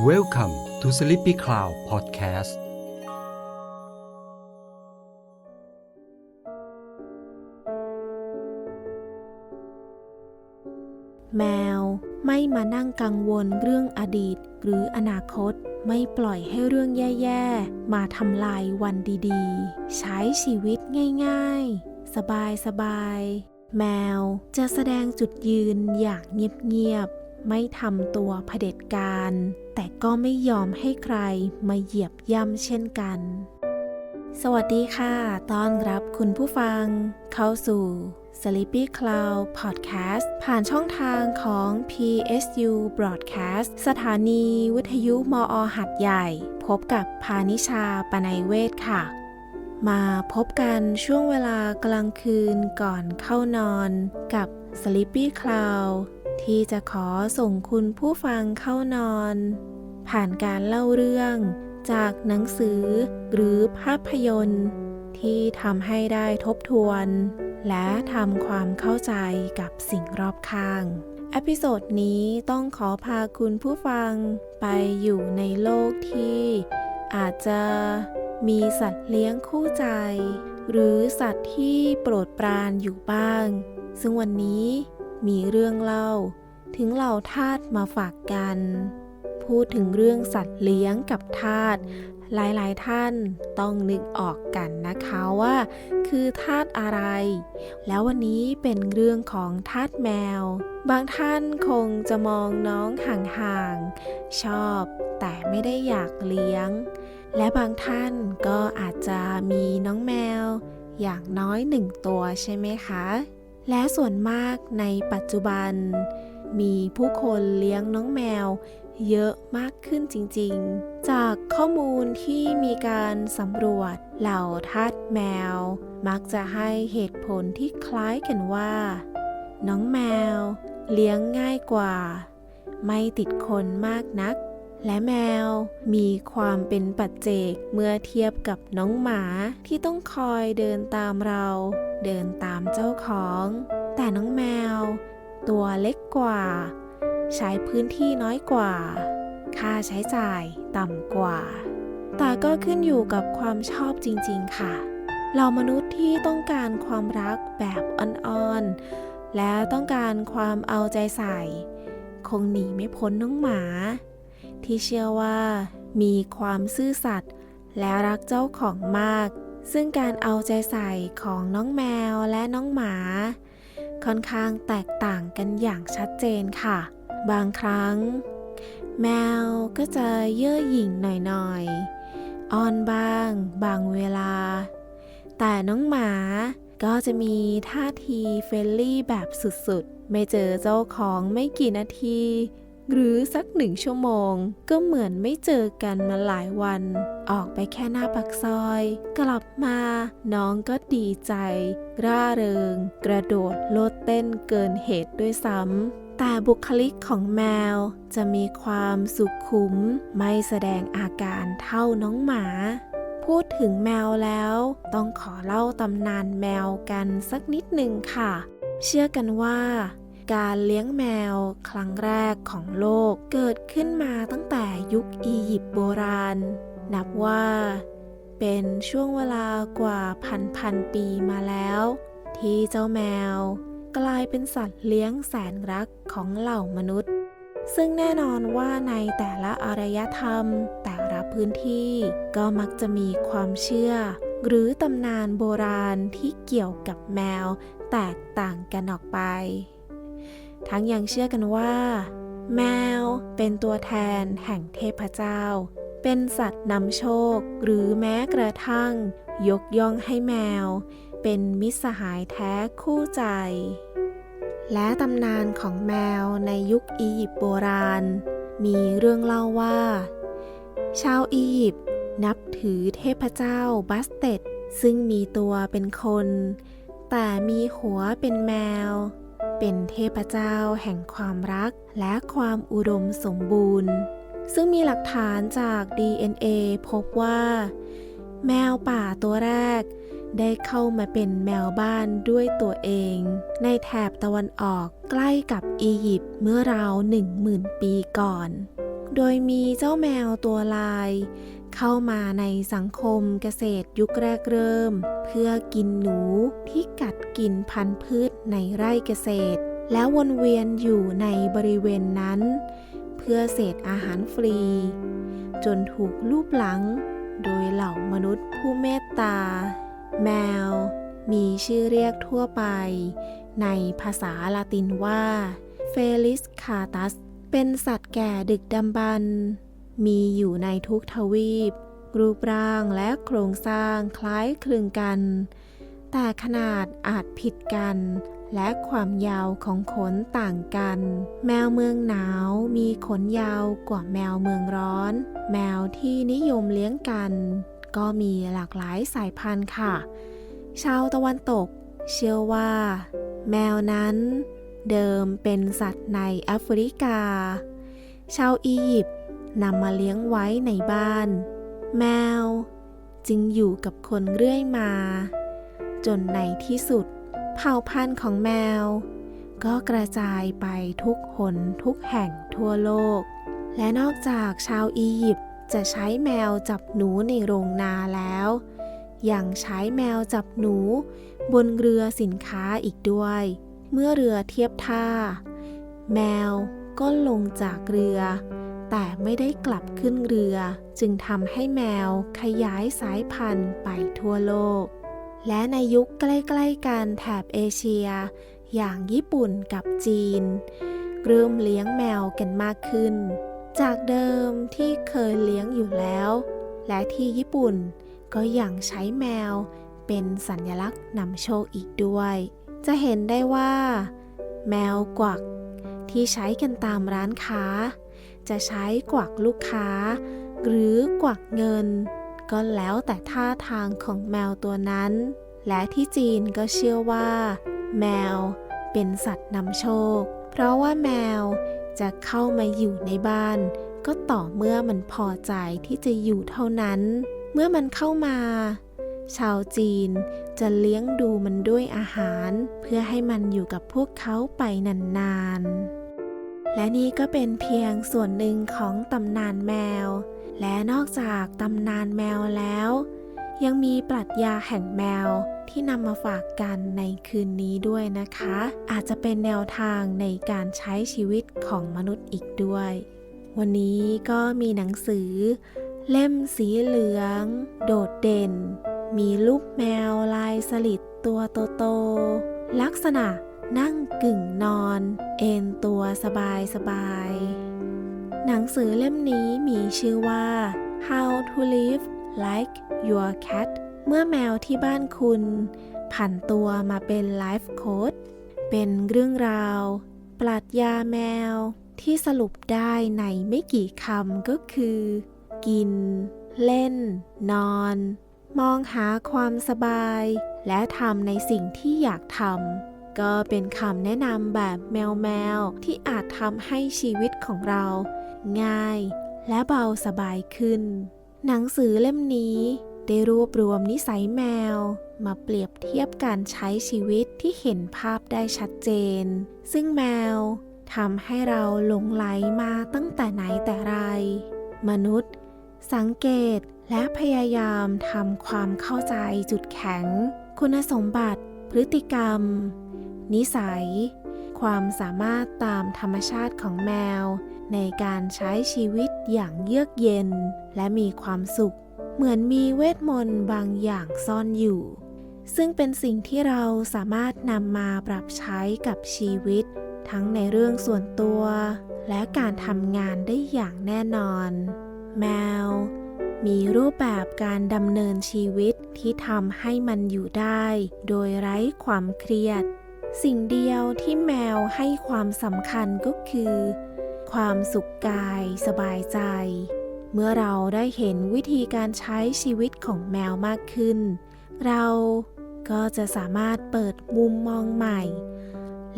Welcome to Sleepy Cloud Podcast แมวไม่มานั่งกังวลเรื่องอดีต หรืออนาคต ไม่ปล่อยให้เรื่องแย่ๆ มาทำลายวันดีๆ ใช้ชีวิตง่ายๆ สบายๆ แมวจะแสดงจุดยืนอย่างเงียบๆ ไม่ทำตัวเผด็จการ แต่ก็ไม่ยอมให้ใครมาเหยียบย่ำเช่นกัน สวัสดีค่ะ ต้อนรับคุณผู้ฟัง เข้าสู่ Sleepy Cloud Podcast ผ่านช่องทางของ PSU Broadcast สถานีวิทยุมอหัดใหญ่ พบกับพานิชาปนัยเวทค่ะ มาพบกันช่วงเวลากลางคืนก่อนเข้านอนกับ Sleepy Cloud ที่จะขอส่งคุณผู้ฟังเข้านอน ผ่านการเล่าเรื่องจากหนังสือหรือภาพยนตร์ ที่ทำให้ได้ทบทวน และทำความเข้าใจกับสิ่งรอบข้างอพิโซดนี้ต้องขอพาคุณผู้ฟังไปอยู่ในโลกที่ อาจจะมีสัตว์เลี้ยงคู่ใจ หรือสัตว์ที่โปรดปรานอยู่บ้าง ซึ่งวันนี้ มีเรื่องเล่า ถึงเหล่าทาสมาฝากกัน พูดถึงเรื่องสัตว์เลี้ยงกับทาสหลายๆท่านต้องนึกออกกันนะคะว่า คือทาสอะไร แล้ววันนี้เป็นเรื่องของทาสแมว บางท่านคงจะมองน้องห่างๆ ชอบแต่ไม่ได้อยากเลี้ยง และบางท่านก็อาจจะมีน้องแมว อย่างน้อยหนึ่งตัวใช่ไหมคะ และส่วนมากในปัจจุบัน มีผู้คนเลี้ยงน้องแมว เยอะมากขึ้นจริงๆ จากข้อมูลที่มีการสำรวจเหล่าทาสแมว มักจะให้เหตุผลที่คล้ายกันว่า น้องแมว เลี้ยงง่ายกว่า ไม่ติดคนมากนัก และแมว มีความเป็นปัจเจกเมื่อเทียบกับน้องหมาที่ต้องคอยเดินตามเรา เดินตามเจ้าของ แต่น้องแมว ตัวเล็กกว่า ใช้พื้นที่น้อยกว่า ค่าใช้จ่ายต่ำกว่า แต่ก็ขึ้นอยู่กับความชอบจริงๆค่ะ เรามนุษย์ที่ต้องการความรักแบบอ่อนๆ และต้องการความเอาใจใส่ คงหนีไม่พ้นน้องหมา ที่เชื่อว่า มีความซื่อสัตย์และรักเจ้าของมาก ซึ่งการเอาใจใส่ของน้องแมวและน้องหมา ค่อนข้างแตกต่างกันอย่างชัดเจนค่ะ บางครั้ง แมวก็จะเย่อหยิ่งหน่อยๆอ้อนบ้าง บางเวลา แต่น้องหมาก็จะมีท่าทีเฟรนลี่แบบสุดๆ ไม่เจอเจ้าของไม่กี่นาที หรือสักหนึ่งชั่วโมง ก็เหมือนไม่เจอกันมาหลายวัน ออกไปแค่หน้าปักซอย กลับมา น้องก็ดีใจ ร่าเริง กระโดดโลดเต้นเกินเหตุด้วยซ้ำแต่บุคลิกของแมวจะมีความสุขุม ไม่แสดงอาการเท่าน้องหมา พูดถึงแมวแล้ว ต้องขอเล่าตำนานแมวกันสักนิดหนึ่งค่ะ เชื่อกันว่า การเลี้ยงแมวครั้งแรกของโลกเกิดขึ้นมาตั้งแต่ยุคอียิปต์โบราณ นับว่าเป็นช่วงเวลากว่าพันพันปีมาแล้ว ที่เจ้าแมว กลายเป็นสัตว์เลี้ยงแสนรักของเหล่ามนุษย์ ซึ่งแน่นอนว่าในแต่ละอารยธรรม แต่ละพื้นที่ก็มักจะมีความเชื่อ หรือตำนานโบราณที่เกี่ยวกับแมวแตกต่างกันออกไป ทั้งยังเชื่อกันว่า แมวเป็นตัวแทนแห่งเทพเจ้า เป็นสัตว์นำโชค หรือแม้กระทั่ง ยกย่องให้แมว เป็นมิตรสหายแท้คู่ใจ และตำนานของแมวในยุคอียิปต์โบราณ มีเรื่องเล่าว่า ชาวอียิปต์นับถือเทพเจ้าบัสเตดซึ่งมีตัวเป็นคน แต่มีหัวเป็นแมว เป็นเทพเจ้าแห่งความรักและความอุดมสมบูรณ์ ซึ่งมีหลักฐานจาก DNA พบว่า แมวป่าตัวแรก ได้เข้ามาเป็นแมวบ้านด้วยตัวเอง ในแถบตะวันออกใกล้กับอียิปต์เมื่อราวหนึ่งหมื่นปีก่อน โดยมีเจ้าแมวตัวลาย เข้ามาในสังคมเกษตรยุคแรกเริ่ม เพื่อกินหนูที่กัดกินพันธุ์พืชในไร่เกษตร แล้ววนเวียนอยู่ในบริเวณนั้น เพื่อเศษอาหารฟรี จนถูกลูบหลัง โดยเหล่ามนุษย์ผู้เมตตา แมว มีชื่อเรียกทั่วไป ในภาษาละตินว่าเฟลิสคาตัส เป็นสัตว์แก่ดึกดำบรรพ์มีอยู่ในทุกทวีป รูปร่างและโครงสร้างคล้ายคลึงกัน แต่ขนาดอาจผิดกัน และความยาวของขนต่างกัน แมวเมืองหนาวมีขนยาวกว่าแมวเมืองร้อน แมวที่นิยมเลี้ยงกัน ก็มีหลากหลายสายพันธุ์ค่ะ ชาวตะวันตก เชื่อว่า แมวนั้น เดิมเป็นสัตว์ในแอฟริกา ชาวอียิปต์นำมาเลี้ยงไว้ในบ้าน แมว จึงอยู่กับคนเรื่อยมา จนในที่สุด เผ่าพันธุ์ของแมว ก็กระจายไปทุกหนทุกแห่งทั่วโลก และนอกจากชาวอียิปต์จะใช้แมวจับหนูในโรงนาแล้ว ยังใช้แมวจับหนู บนเรือสินค้าอีกด้วย เมื่อเรือเทียบท่า แมวก็ลงจากเรือ แต่ไม่ได้กลับขึ้นเรือ จึงทำให้แมวขยายสายพันธุ์ไปทั่วโลก และในยุคใกล้ๆกันแถบเอเชีย อย่างญี่ปุ่นกับจีน เริ่มเลี้ยงแมวกันมากขึ้น จากเดิมที่เคยเลี้ยงอยู่แล้ว และที่ญี่ปุ่นก็ยังใช้แมวเป็นสัญลักษณ์นำโชคอีกด้วย จะเห็นได้ว่า แมวกวัก ที่ใช้กันตามร้านค้า จะใช้กวักลูกค้า หรือกวักเงิน ก็แล้วแต่ท่าทางของแมวตัวนั้น และที่จีนก็เชื่อว่า แมวเป็นสัตว์นำโชค เพราะว่าแมวจะเข้ามาอยู่ในบ้าน ก็ต่อเมื่อมันพอใจที่จะอยู่เท่านั้น เมื่อมันเข้ามา ชาวจีนจะเลี้ยงดูมันด้วยอาหาร เพื่อให้มันอยู่กับพวกเขาไปนานๆ และนี่ก็เป็นเพียงส่วนหนึ่งของตำนานแมว และนอกจากตำนานแมวแล้ว ยังมีปรัชญาแห่งแมวที่นำมาฝากกันในคืนนี้ด้วยนะคะ อาจจะเป็นแนวทางในการใช้ชีวิตของมนุษย์อีกด้วย วันนี้ก็มีหนังสือ เล่มสีเหลือง โดดเด่น มีรูปแมวลายสลิดตัวโตๆลักษณะนั่งกึ่งนอน เอนตัวสบายสบายหนังสือเล่มนี้มีชื่อว่า How to Live Like Your Cat เมื่อแมวที่บ้านคุณผันตัวมาเป็นไลฟ์โค้ดเป็นเรื่องราว ปรัชญาแมวที่สรุปได้ในไม่กี่คำก็คือ กิน เล่น นอน มองหาความสบาย และทำในสิ่งที่อยากทำก็เป็นคำแนะนำแบบแมวแมวๆที่อาจทำให้ชีวิตของเรา ง่าย และเบาสบายขึ้น หนังสือเล่มนี้ได้รวบรวมนิสัยแมว มาเปรียบเทียบการใช้ชีวิตที่เห็นภาพได้ชัดเจน ซึ่งแมวทำให้เราหลงไหลมาตั้งแต่ไหนแต่ไร มนุษย์ สังเกต และพยายามทำความเข้าใจจุดแข็ง คุณสมบัติ พฤติกรรม นิสัย ความสามารถตามธรรมชาติของแมว ในการใช้ชีวิตอย่างเยือกเย็น และมีความสุข เหมือนมีเวทมนต์บางอย่างซ่อนอยู่ ซึ่งเป็นสิ่งที่เราสามารถนำมาปรับใช้กับชีวิต ทั้งในเรื่องส่วนตัว และการทำงานได้อย่างแน่นอน แมว มีรูปแบบการดำเนินชีวิตที่ทำให้มันอยู่ได้ โดยไร้ความเครียด สิ่งเดียวที่แมวให้ความสำคัญก็คือ ความสุขกายสบายใจ เมื่อเราได้เห็นวิธีการใช้ชีวิตของแมวมากขึ้น เราก็จะสามารถเปิดมุมมองใหม่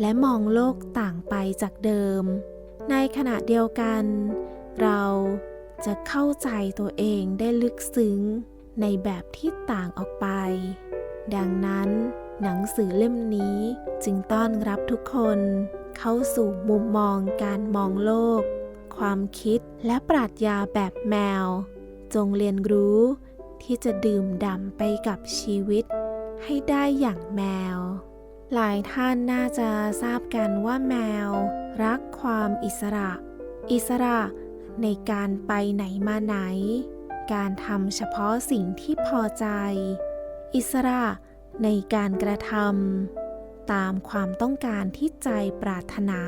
และมองโลกต่างไปจากเดิม ในขณะเดียวกัน เรา จะเข้าใจตัวเองได้ลึกซึ้งในแบบที่ต่างออกไป ดังนั้นหนังสือเล่มนี้จึงต้อนรับทุกคนเข้าสู่มุมมองการมองโลก ความคิดและปรัชญาแบบแมว จงเรียนรู้ที่จะดื่มด่ำไปกับชีวิต ให้ได้อย่างแมว หลายท่านน่าจะทราบกันว่าแมว รักความอิสระ อิสระ ในการไปไหนมาไหน การทำเฉพาะสิ่งที่พอใจ อิสระในการกระทำตามความต้องการที่ใจปรารถนา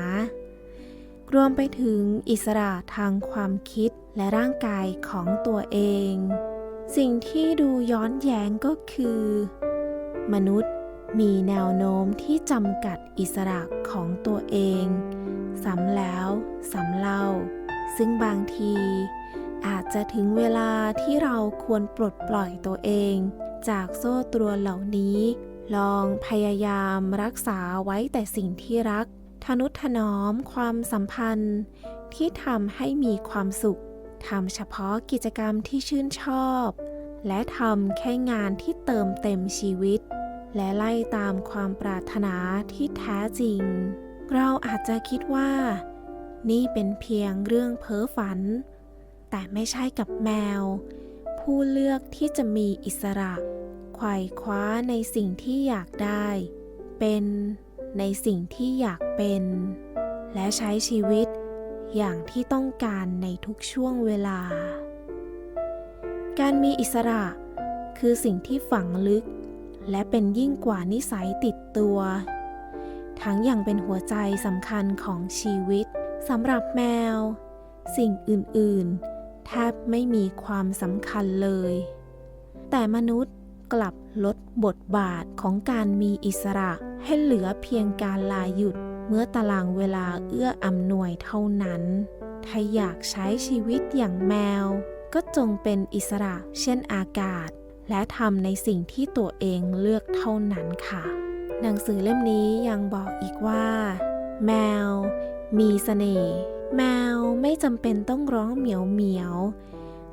รวมไปถึงอิสระทางความคิดและร่างกายของตัวเอง สิ่งที่ดูย้อนแย้งก็คือ มนุษย์มีแนวโน้มที่จำกัดอิสระของตัวเอง ซ้ำแล้ว ซ้ำเล่า ซึ่งบางที อาจจะถึงเวลาที่เราควรปลดปล่อยตัวเอง จากโซ่ตรวนเหล่านี้ ลองพยายามรักษาไว้แต่สิ่งที่รัก ทนุถนอมความสัมพันธ์ ที่ทำให้มีความสุขทำเฉพาะกิจกรรมที่ชื่นชอบ และทำแค่งานที่เติมเต็มชีวิต และไล่ตามความปรารถนาที่แท้จริง เราอาจจะคิดว่า นี่เป็นเพียงเรื่องเพ้อฝัน แต่ไม่ใช่กับแมว ผู้เลือกที่จะมีอิสระไขว่คว้าในสิ่งที่อยากได้ เป็นในสิ่งที่อยากเป็น และใช้ชีวิตอย่างที่ต้องการในทุกช่วงเวลา การมีอิสระคือสิ่งที่ฝังลึก และเป็นยิ่งกว่านิสัยติดตัว ทั้งยังเป็นหัวใจสำคัญของชีวิต สำหรับแมว สิ่งอื่น ๆ แทบไม่มีความสำคัญเลย แต่มนุษย์กลับลดบทบาทของการมีอิสระให้เหลือเพียงการลาหยุดเมื่อตารางเวลาเอื้ออำนวยเท่านั้น ถ้าอยากใช้ชีวิตอย่างแมว ก็จงเป็นอิสระเช่นอากาศ และทำในสิ่งที่ตัวเองเลือกเท่านั้นค่ะ หนังสือเล่มนี้ยังบอกอีกว่า แมว มีเสน่ห์แมวไม่จำเป็นต้องร้องเหมียวเหมียว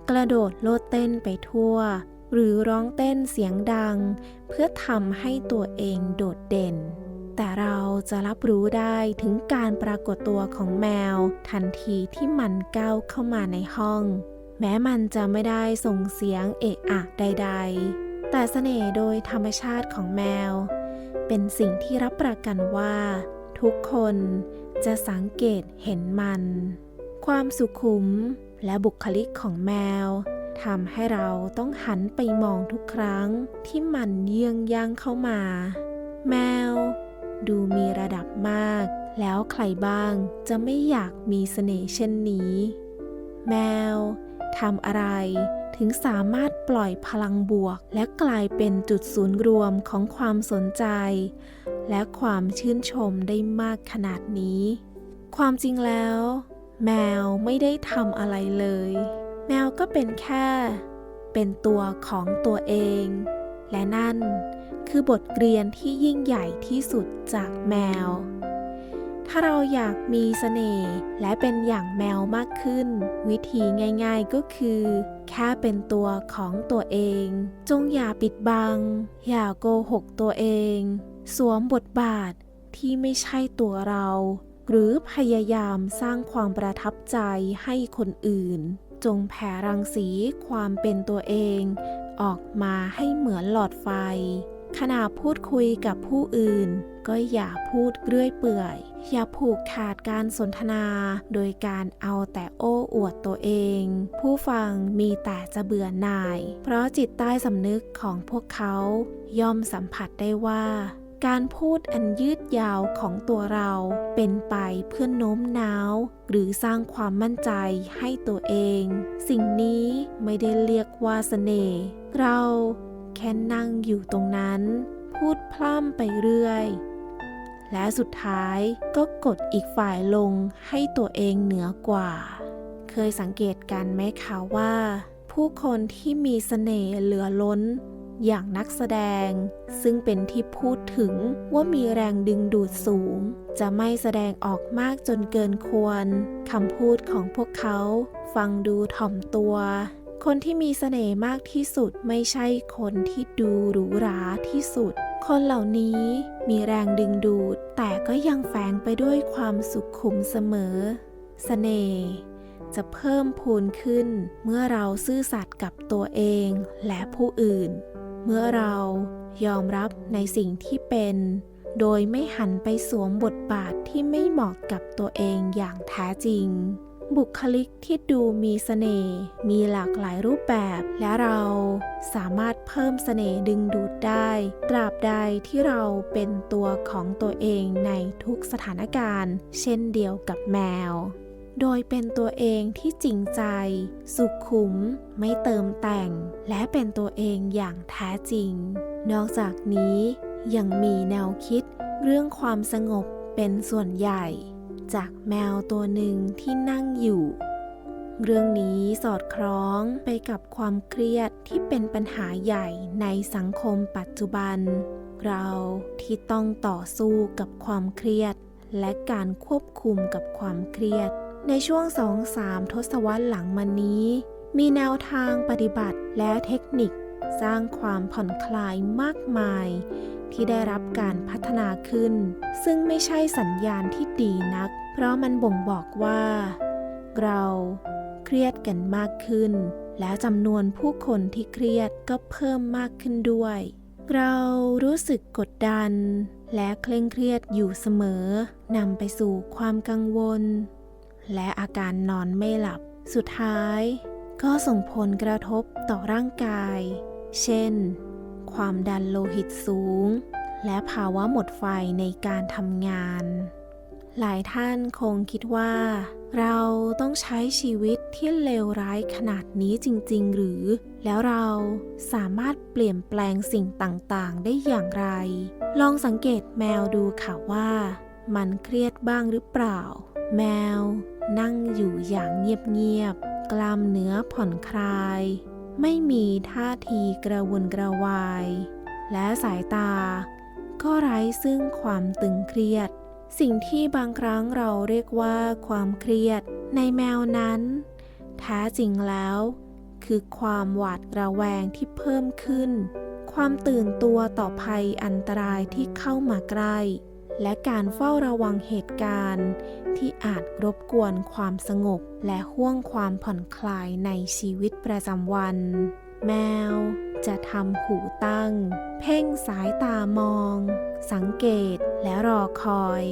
กระโดดโลดเต้นไปทั่ว หรือร้องเต้นเสียงดัง เพื่อทำให้ตัวเองโดดเด่น แต่เราจะรับรู้ได้ถึงการปรากฏตัวของแมว ทันทีที่มันก้าวเข้ามาในห้อง แม้มันจะไม่ได้ส่งเสียงเอะอะใด ๆ แต่เสน่ห์โดยธรรมชาติของแมว เป็นสิ่งที่รับประกันว่า ทุกคนจะสังเกตเห็นมัน ความสุขุมและบุคลิกของแมวทำให้เราต้องหันไปมองทุกครั้งที่มันเยื่องย่างเข้ามา แมว ดูมีระดับมาก แล้วใครบ้างจะไม่อยากมีเสน่ห์เช่นนี้ แมวทำอะไร ถึงสามารถปล่อยพลังบวก และกลายเป็นจุดศูนย์รวมของความสนใจ และความชื่นชมได้มากขนาดนี้ ความจริงแล้ว แมวไม่ได้ทำอะไรเลย แมวก็เป็นแค่ เป็นตัวของตัวเอง และนั่นคือบทเรียนที่ยิ่งใหญ่ที่สุดจากแมว ถ้าเราอยากมีเสน่ห์และเป็นอย่างแมวมากขึ้น วิธีง่ายๆก็คือ แค่เป็นตัวของตัวเอง จงอย่าปิดบัง อย่าโกหกตัวเอง สวมบทบาทที่ไม่ใช่ตัวเรา หรือพยายามสร้างความประทับใจให้คนอื่น จงแผ่รังสีความเป็นตัวเอง ออกมาให้เหมือนหลอดไฟขณะพูดคุยกับผู้อื่น ก็อย่าพูดเรื่อยเปื่อย อย่าผูกขาดการสนทนา โดยการเอาแต่โอ้อวดตัวเอง ผู้ฟังมีแต่จะเบื่อหน่าย เพราะจิตใต้สำนึกของพวกเขาย่อมสัมผัสได้ว่า การพูดอันยืดยาวของตัวเราเป็นไปเพื่อโน้มน้าว หรือสร้างความมั่นใจให้ตัวเอง สิ่งนี้ไม่ได้เรียกว่าเสน่ห์เราแค่นั่งอยู่ตรงนั้น พูดพร่ำไปเรื่อย และสุดท้ายก็กดอีกฝ่ายลงให้ตัวเองเหนือกว่า เคยสังเกตกันไหมคะว่า ผู้คนที่มีเสน่ห์เหลือล้น อย่างนักแสดง ซึ่งเป็นที่พูดถึงว่ามีแรงดึงดูดสูง จะไม่แสดงออกมากจนเกินควรคำพูดของพวกเขา ฟังดูถ่อมตัวคนที่มีเสน่ห์มากที่สุดไม่ใช่คนที่ดูหรูหราที่สุด คนเหล่านี้มีแรงดึงดูด แต่ก็ยังแฝงไปด้วยความสุขขุมเสมอเสน่ห์จะเพิ่มพูนขึ้น เมื่อเราซื่อสัตย์กับตัวเองและผู้อื่น เมื่อเรายอมรับในสิ่งที่เป็น โดยไม่หันไปสวมบทบาทที่ไม่เหมาะกับตัวเองอย่างแท้จริง บุคลิกที่ดูมีเสน่ห์มีหลากหลายรูปแบบ และเราสามารถเพิ่มเสน่ห์ดึงดูดได้ ตราบใดที่เราเป็นตัวของตัวเองในทุกสถานการณ์ เช่นเดียวกับแมว โดยเป็นตัวเองที่จริงใจ สุขุม ไม่เติมแต่ง และเป็นตัวเองอย่างแท้จริง นอกจากนี้ยังมีแนวคิดเรื่องความสงบเป็นส่วนใหญ่ จากแมวตัวหนึ่งที่นั่งอยู่ เรื่องนี้สอดคล้องไปกับความเครียดที่เป็นปัญหาใหญ่ในสังคมปัจจุบัน เราที่ต้องต่อสู้กับความเครียด และการควบคุมกับความเครียด ในช่วง2-3ทศวรรษหลังมานี้ มีแนวทางปฏิบัติและเทคนิคสร้างความผ่อนคลายมากมาย ที่ได้รับการพัฒนาขึ้น ซึ่งไม่ใช่สัญญาณที่ดีนัก เพราะมันบ่งบอกว่า เราเครียดกันมากขึ้น และจำนวนผู้คนที่เครียดก็เพิ่มมากขึ้นด้วย เรารู้สึกกดดัน และเคร่งเครียดอยู่เสมอนำไปสู่ความกังวล และอาการนอนไม่หลับ สุดท้าย ก็ส่งผลกระทบต่อร่างกาย เช่น ความดันโลหิตสูง และภาวะหมดไฟในการทำงาน หลายท่านคงคิดว่า เราต้องใช้ชีวิตที่เลวร้ายขนาดนี้จริง ๆ หรือ แล้วเราสามารถเปลี่ยนแปลงสิ่งต่าง ๆ ได้อย่างไร ลองสังเกตแมวดูค่ะว่า มันเครียดบ้างหรือเปล่า แมวนั่งอยู่อย่างเงียบๆกล้ามเนื้อผ่อนคลาย ไม่มีท่าทีกระวนกระวาย และสายตา ก็ไร้ซึ่งความตึงเครียด สิ่งที่บางครั้งเราเรียกว่าความเครียดในแมวนั้น แท้จริงแล้ว คือความหวาดระแวงที่เพิ่มขึ้น ความตื่นตัวต่อภัยอันตรายที่เข้ามาใกล้ และการเฝ้าระวังเหตุการณ์ ที่อาจรบกวนความสงบ และห่วงความผ่อนคลายในชีวิตประจำวัน แมวจะทำหูตั้ง เพ่งสายตามอง สังเกตและรอคอย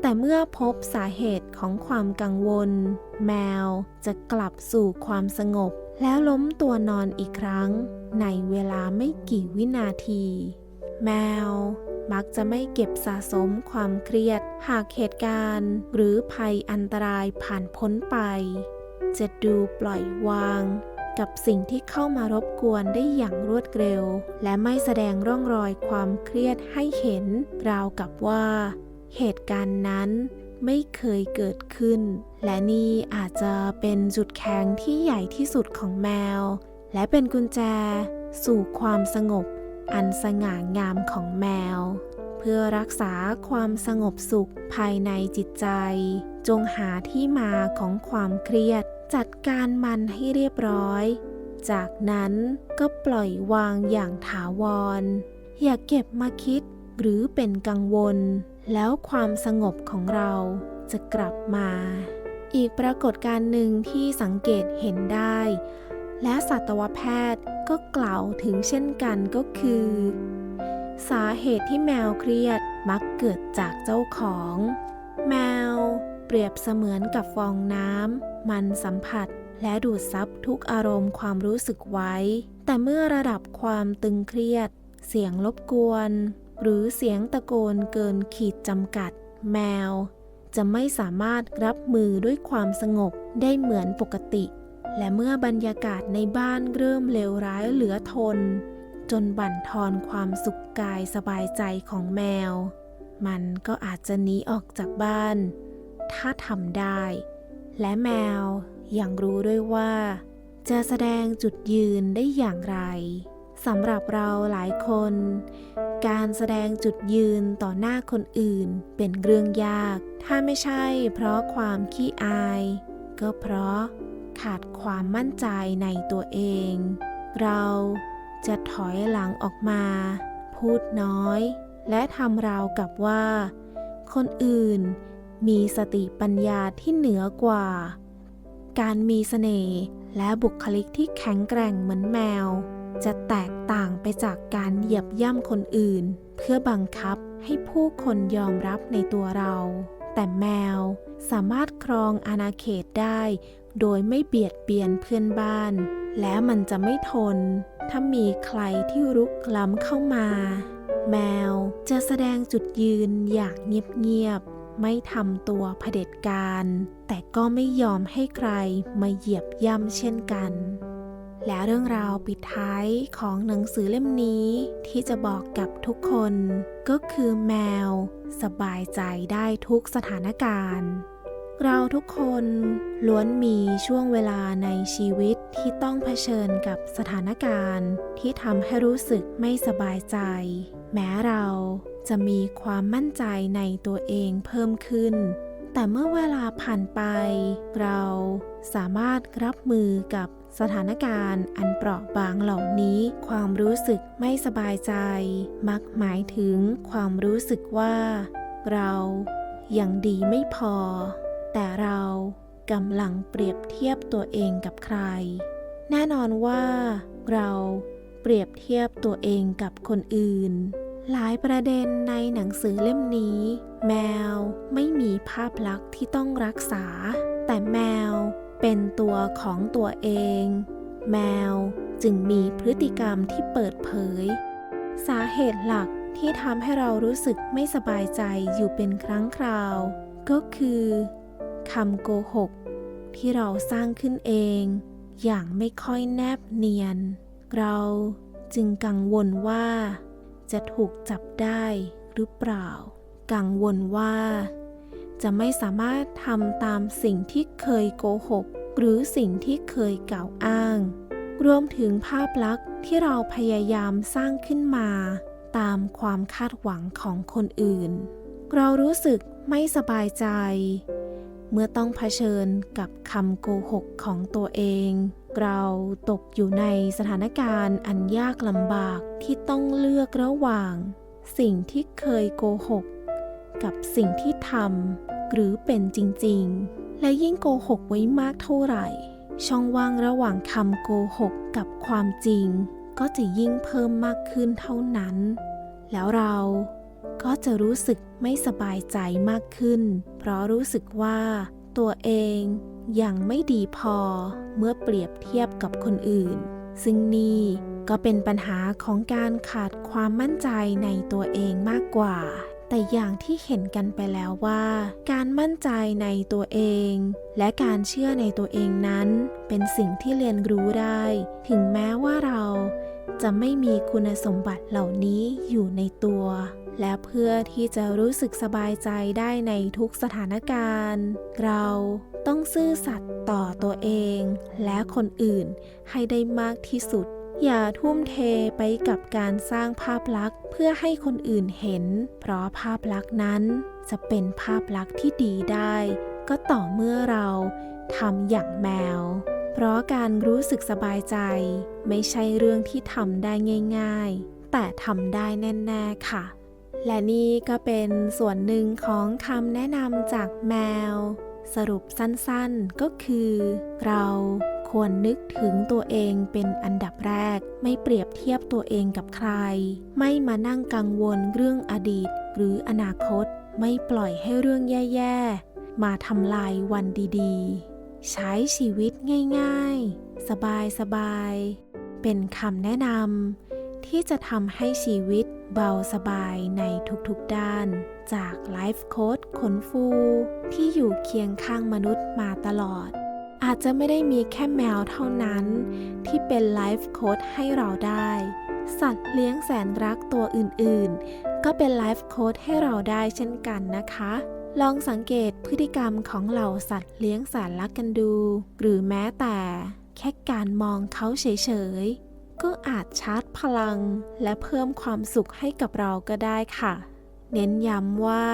แต่เมื่อพบสาเหตุของความกังวล แมวจะกลับสู่ความสงบ แล้วล้มตัวนอนอีกครั้ง ในเวลาไม่กี่วินาที แมว มักจะไม่เก็บสะสมความเครียด หากเหตุการณ์ หรือภัยอันตรายผ่านพ้นไป จะดูปล่อยวาง กับสิ่งที่เข้ามารบกวนได้อย่างรวดเร็ว และไม่แสดงร่องรอยความเครียดให้เห็น ราวกับว่า เหตุการณ์นั้นไม่เคยเกิดขึ้น และนี่อาจจะเป็นจุดแข็งที่ใหญ่ที่สุดของแมว และเป็นกุญแจ สู่ความสงบ อันสง่างามของแมว เพื่อรักษาความสงบสุขภายในจิตใจ จงหาที่มาของความเครียด จัดการมันให้เรียบร้อย จากนั้นก็ปล่อยวางอย่างถาวร อย่าเก็บมาคิดหรือเป็นกังวล แล้วความสงบของเราจะกลับมา อีกปรากฏการณ์หนึ่งที่สังเกตเห็นได้ และสัตวแพทย์ก็กล่าวถึงเช่นกันก็คือ สาเหตุที่แมวเครียดมักเกิดจากเจ้าของ แมวเปรียบเสมือนกับฟองน้ำมันสัมผัสและดูดซับทุกอารมณ์ความรู้สึกไว้ แต่เมื่อระดับความตึงเครียด เสียงรบกวน หรือเสียงตะโกนเกินขีดจำกัด แมว จะไม่สามารถรับมือด้วยความสงบได้เหมือนปกติ และเมื่อบรรยากาศในบ้านเริ่มเลวร้ายเหลือทน จนบั่นทอนความสุขกายสบายใจของแมว มันก็อาจจะหนีออกจากบ้าน ถ้าทำได้ และแมวยังรู้ด้วยว่า จะแสดงจุดยืนได้อย่างไรสำหรับเราหลายคน การแสดงจุดยืนต่อหน้าคนอื่นเป็นเรื่องยาก ถ้าไม่ใช่เพราะความขี้อาย ก็เพราะ ขาดความมั่นใจในตัวเอง เราจะถอยหลังออกมา พูดน้อย และทำราวกับว่า คนอื่นมีสติปัญญาที่เหนือกว่า การมีเสน่ห์และบุคลิกที่แข็งแกร่งเหมือนแมว จะแตกต่างไปจากการเหยียบย่ำคนอื่น เพื่อบังคับให้ผู้คนยอมรับในตัวเรา แต่แมวสามารถครองอาณาเขตได้ โดยไม่เบียดเบียนเพื่อนบ้าน และมันจะไม่ทน ถ้ามีใครที่รุกล้ำเข้ามา แมวจะแสดงจุดยืนอย่างเงียบๆ ไม่ทำตัวเผด็จการ แต่ก็ไม่ยอมให้ใครมาเหยียบย่ำเช่นกัน และเรื่องราวปิดท้ายของหนังสือเล่มนี้ที่จะบอกกับทุกคนก็คือแมว สบายใจได้ทุกสถานการณ์ เราทุกคนล้วนมีช่วงเวลาในชีวิตที่ต้องเผชิญกับสถานการณ์ ที่ทำให้รู้สึกไม่สบายใจ แม้เราจะมีความมั่นใจในตัวเองเพิ่มขึ้น แต่เมื่อเวลาผ่านไป เราสามารถรับมือกับสถานการณ์อันเปราะบางเหล่านี้ ความรู้สึกไม่สบายใจ มักหมายถึงความรู้สึกว่า เรายังดีไม่พอ แต่เรากำลังเปรียบเทียบตัวเองกับใคร แน่นอนว่า เราเปรียบเทียบตัวเองกับคนอื่น หลายประเด็นในหนังสือเล่มนี้ แมวไม่มีภาพลักษณ์ที่ต้องรักษา แต่แมวเป็นตัวของตัวเอง แมวจึงมีพฤติกรรมที่เปิดเผย สาเหตุหลักที่ทำให้เรารู้สึกไม่สบายใจอยู่เป็นครั้งคราว ก็คือคำโกหก ที่เราสร้างขึ้นเอง อย่างไม่ค่อยแนบเนียน เราจึงกังวลว่า จะถูกจับได้หรือเปล่า กังวลว่า จะไม่สามารถทำตามสิ่งที่เคยโกหก หรือสิ่งที่เคยกล่าวอ้าง รวมถึงภาพลักษณ์ที่เราพยายามสร้างขึ้นมา ตามความคาดหวังของคนอื่น เรารู้สึกไม่สบายใจ เมื่อต้องเผชิญกับคำโกหกของตัวเอง เราตกอยู่ในสถานการณ์อันยากลำบากที่ต้องเลือกระหว่าง สิ่งที่เคยโกหก กับสิ่งที่ทำหรือเป็นจริง ๆ และยิ่งโกหกไว้มากเท่าไหร่ ช่องว่างระหว่างคำโกหกกับความจริง ก็จะยิ่งเพิ่มมากขึ้นเท่านั้น แล้วเราก็จะรู้สึกไม่สบายใจมากขึ้น เพราะรู้สึกว่า ตัวเองยังไม่ดีพอเมื่อเปรียบเทียบกับคนอื่น ซึ่งนี่ก็เป็นปัญหาของการขาดความมั่นใจในตัวเองมากกว่า แต่อย่างที่เห็นกันไปแล้วว่า การมั่นใจในตัวเอง และการเชื่อในตัวเองนั้น เป็นสิ่งที่เรียนรู้ได้ ถึงแม้ว่าเราจะไม่มีคุณสมบัติเหล่านี้อยู่ในตัว และเพื่อที่จะรู้สึกสบายใจได้ในทุกสถานการณ์ เราต้องซื่อสัตย์ต่อตัวเอง และคนอื่นให้ได้มากที่สุด อย่าทุ่มเทไปกับการสร้างภาพลักษณ์ เพื่อให้คนอื่นเห็น เพราะภาพลักษณ์นั้น จะเป็นภาพลักษณ์ที่ดีได้ ก็ต่อเมื่อเราทำอย่างแมว เพราะการรู้สึกสบายใจ ไม่ใช่เรื่องที่ทำได้ง่าย ๆ แต่ทำได้แน่ ๆ ค่ะ และนี่ก็เป็นส่วนหนึ่งของคำแนะนำจากแมว สรุปสั้นๆก็คือ เราควรนึกถึงตัวเองเป็นอันดับแรก ไม่เปรียบเทียบตัวเองกับใคร ไม่มานั่งกังวลเรื่องอดีต หรืออนาคต ไม่ปล่อยให้เรื่องแย่ๆ มาทำลายวันดีๆ ใช้ชีวิตง่ายๆ สบายๆ เป็นคำแนะนำ ที่จะทำให้ชีวิตเบาสบายในทุกๆด้าน จากไลฟ์โค้ดขนฟู ที่อยู่เคียงข้างมนุษย์มาตลอด อาจจะไม่ได้มีแค่แมวเท่านั้น ที่เป็นไลฟ์โค้ดให้เราได้ สัตว์เลี้ยงแสนรักตัวอื่นๆ ก็เป็นไลฟ์โค้ดให้เราได้เช่นกันนะคะลองสังเกตพฤติกรรมของเหล่าสัตว์เลี้ยงแสนรักกันดู หรือแม้แต่แค่การมองเขาเฉย ก็อาจชาร์จพลัง และเพิ่มความสุขให้กับเราก็ได้ค่ะ เน้นย้ำว่า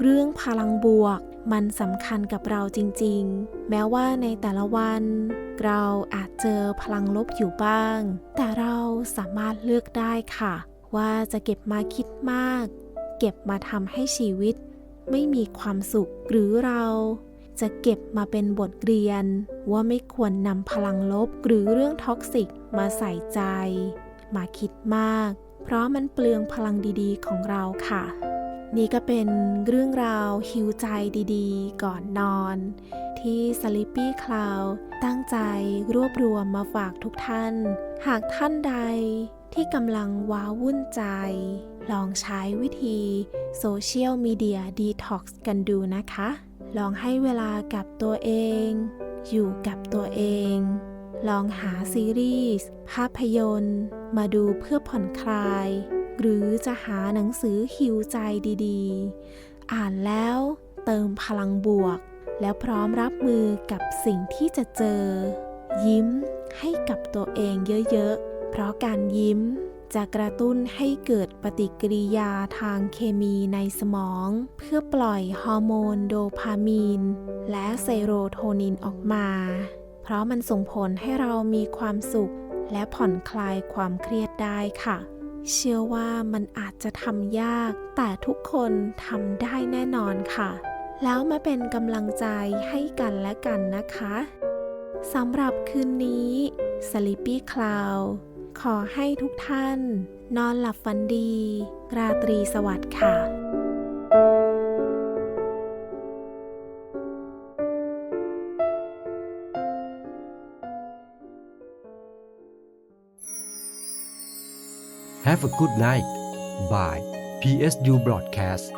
เรื่องพลังบวก มันสำคัญกับเราจริง ๆ แม้ว่าในแต่ละวัน เราอาจเจอพลังลบอยู่บ้าง แต่เราสามารถเลือกได้ค่ะ ว่าจะเก็บมาคิดมาก เก็บมาทำให้ชีวิต ไม่มีความสุขหรือเราจะเก็บมาเป็นบทเรียน ว่าไม่ควรนำพลังลบหรือเรื่องท็อกซิก มาใส่ใจ มาคิดมาก เพราะมันเปลืองพลังดีๆ ของเราค่ะ นี่ก็เป็นเรื่องราวฮิวใจดีๆ ก่อนนอน ที่ Sleepy Cloud ตั้งใจรวบรวมมาฝากทุกท่าน หากท่านใดที่กำลังว้าวุ่นใจ ลองใช้วิธีโซเชียลมีเดียดีท็อกซ์กันดูนะคะ ลองให้เวลากับตัวเอง อยู่กับตัวเอง ลองหาซีรีส์ภาพยนตร์ มาดูเพื่อผ่อนคลาย หรือจะหาหนังสือฮิวใจดีๆ อ่านแล้วเติมพลังบวก แล้วพร้อมรับมือกับสิ่งที่จะเจอ ยิ้มให้กับตัวเองเยอะๆ เพราะการยิ้มจะกระตุ้นให้เกิดปฏิกิริยาทางเคมีในสมอง เพื่อปล่อยฮอร์โมนโดพามีน และเซโรโทนินออกมา เพราะมันส่งผลให้เรามีความสุข และผ่อนคลายความเครียดได้ค่ะ เชื่อว่ามันอาจจะทำยาก แต่ทุกคนทำได้แน่นอนค่ะ แล้วมาเป็นกำลังใจให้กันและกันนะคะสำหรับคืนนี้ Sleepy Cloud ขอให้ทุกท่าน นอนหลับฝันดี ราตรีสวัสดิ์ค่ะ Have a good night. By PSU Broadcast